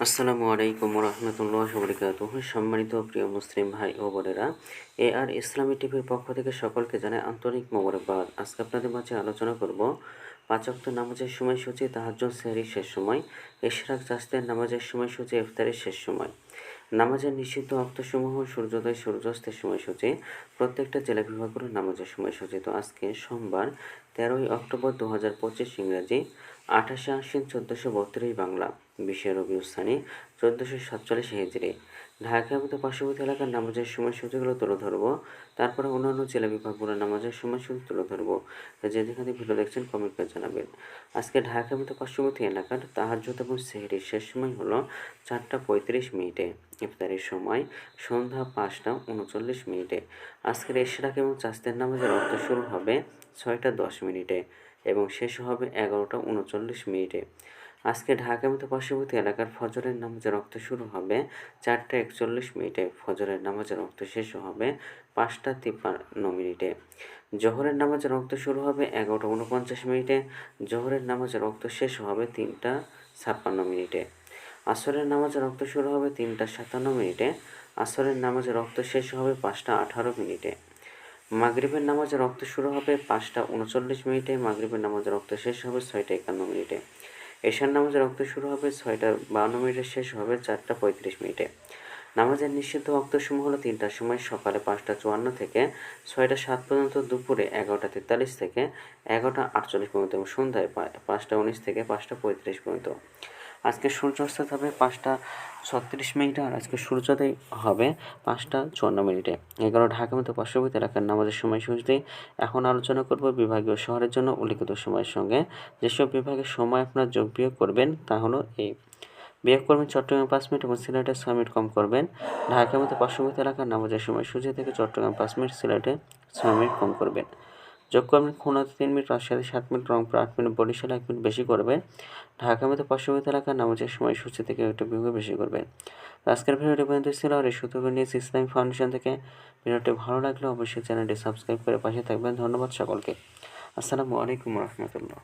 আসসালামু আলাইকুম রহমতুল্লাহ বরকাত সম্মানিত প্রিয় মুসলিম ভাই ও বোনেরা এ আর ইসলামী টিভির পক্ষ থেকে সকলকে জানাই আন্তরিক মোবারকবাদ। আজকে আপনাদের মাঝে আলোচনা করব পাঁচক্ত নামাজের সময়সূচি, তাহাজ্জুদ সেহরির শেষ সময়, ইশরাক, জাস্তের নামাজের সময়সূচি, ইফতারের শেষ সময়। নামাজের নিষিদ্ধ অক্তসমূহ, সূর্যোদয়, সূর্যাস্তের সময়সূচি, প্রত্যেকটা জেলা বিভাগগুলোর নামাজের সময়সূচি। তো আজকে সোমবার তেরোই অক্টোবর দু হাজার পঁচিশ ইংরাজি, আঠাশে আশ্বিন চোদ্দোশো বত্রিশ বাংলা, বিশে রবিউস্থানী চোদ্দোশো সাতচল্লিশ হিজড়ি ঢাকা মতো পার্শ্ববর্তী এলাকার নামাজের সময়সূচিগুলো তুলে ধরবো। তারপরে অন্যান্য জেলা বিভাগগুলোর নামাজের সময়সূচি তুলে ধরবো। যেখানে ভিডিও দেখছেন কমেন্ট করে জানাবেন। আজকে ঢাকা মতো পার্শ্ববর্তী এলাকার তাহার তাহাজ্জুদ এবং সেহরির শেষ সময় হলো চারটা পঁয়ত্রিশ মিনিটে। ইফতারের সময় সন্ধ্যা পাঁচটা উনচল্লিশ মিনিটে। আজকের এশরাক এবং চাস্তের নামাজের অর্থ শুরু হবে ছয়টা দশ মিনিটে এবং শেষ হবে এগারোটা উনচল্লিশ মিনিটে। আজকে ঢাকা মতো পার্শ্ববর্তী এলাকার ফজরের নামাজের রক্ত শুরু হবে চারটা একচল্লিশ মিনিটে। ফজরের নামাজের রক্ত শেষ হবে পাঁচটা তিপ্পান্ন মিনিটে। জোহরের নামাজের রক্ত শুরু হবে এগারোটা উনপঞ্চাশ মিনিটে। জোহরের নামাজের রক্ত শেষ হবে তিনটা ছাপ্পান্ন মিনিটে। আসরের নামাজের রক্ত শুরু হবে তিনটা সাতান্ন মিনিটে। আসরের নামাজের রক্ত শেষ হবে পাঁচটা আঠারো মিনিটে। মাগরিবের নামাজের রক্ত শুরু হবে পাঁচটা উনচল্লিশ মিনিটে, মাগরিবের নামাজের রক্ত শেষ হবে ছয়টা একান্ন মিনিটে। এশার নামাজের রক্ত শুরু হবে ছয়টা বাউন্ন মিনিটে, শেষ হবে চারটা পঁয়ত্রিশ মিনিটে। নামাজের নিষিদ্ধ রক্ত সমূহ হলো তিনটার সময় সকালে পাঁচটা চুয়ান্ন থেকে ছয়টা সাত পর্যন্ত, দুপুরে এগারোটা তেতাল্লিশ থেকে এগারোটা আটচল্লিশ পর্যন্ত এবং সন্ধ্যায় পাঁচটা উনিশ থেকে পাঁচটা পঁয়ত্রিশ পর্যন্ত। আজকে সূর্যাস্ত হবে পাঁচটা ছত্রিশ মিনিটে, আর আজকে সূর্যোদয় হবে পাঁচটা চুয়ান্ন মিনিটে। এগারো ঢাকা মতো পার্শ্ববর্তী এলাকার নামাজের সময়সূচি। এখন আলোচনা করব বিভাগীয় শহরের জন্য উল্লিখিত সময়ের সঙ্গে। যেসব বিভাগের সময় আপনার যোগ বিয়োগ করবেন, তা হলো এই বিয়োগ করবেন চট্টগ্রাম পাঁচ মিনিট এবং সিলেটে ছয় মিনিট কম করবেন। ঢাকার মতো পার্শ্ববর্তী এলাকার নামাজের সময়সূচি থেকে চট্টগ্রাম পাঁচ মিনিট, সিলেটে ছয় মিনিট কম করবেন। যোগ করবেন খুলনাতে তিন মিনিট রাজশাহী সাত মিনিট, রংপুর আট মিনিট, বরিশালে এক মিনিট বেশি করবেন ঢাকা মতো পার্শ্ববর্তী এলাকার নামাজের সময় সূচি থেকে একটু বিভাগ বেশি করবেন আজকের ভিডিওটি পর্যন্ত ছিল, আর এই সূত্রগুলো নিয়ে ইসলামী ফাউন্ডেশন থেকে ভিডিওটি ভালো লাগলে অবশ্যই চ্যানেলটি সাবস্ক্রাইব করে পাশে থাকবেন। ধন্যবাদ সকলকে। আসসালামু আলাইকুম রহমতুল্লাহ।